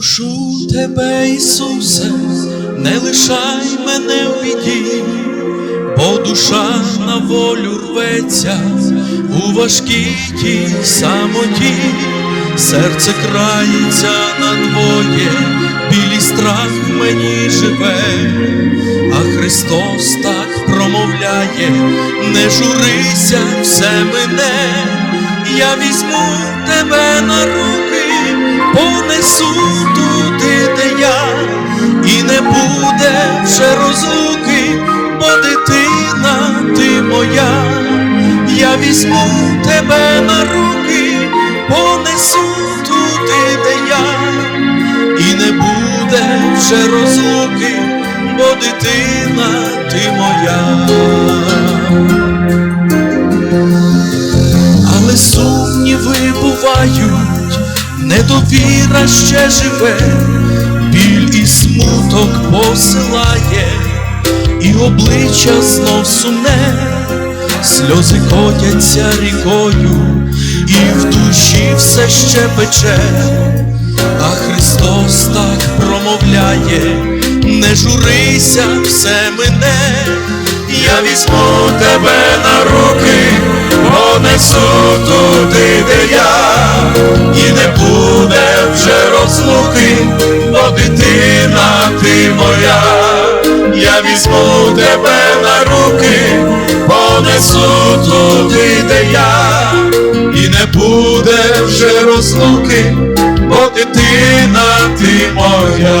Прошу тебе, Ісусе, не лишай мене в біді, бо душа на волю рветься у важкій тій самоті, серце крається надвоє, білий страх мені живе, а Христос так промовляє, не журися, все мене, я візьму тебе на руки понесу буде вже розлуки, бо дитина ти моя, я візьму тебе на руки, понесу туди, де я, і не буде вже розлуки, бо дитина ти моя. Але сумніви бувають, недовіра ще живе, смуток посилає, і обличчя знов сумне, сльози котяться рікою, і в душі все ще пече, а Христос так промовляє, не журися, все мене, я візьму тебе на руки, понесу туди, де я, візьму тебе на руки, понесу туди, де я, і не буде вже розлуки, бо дитина ти моя.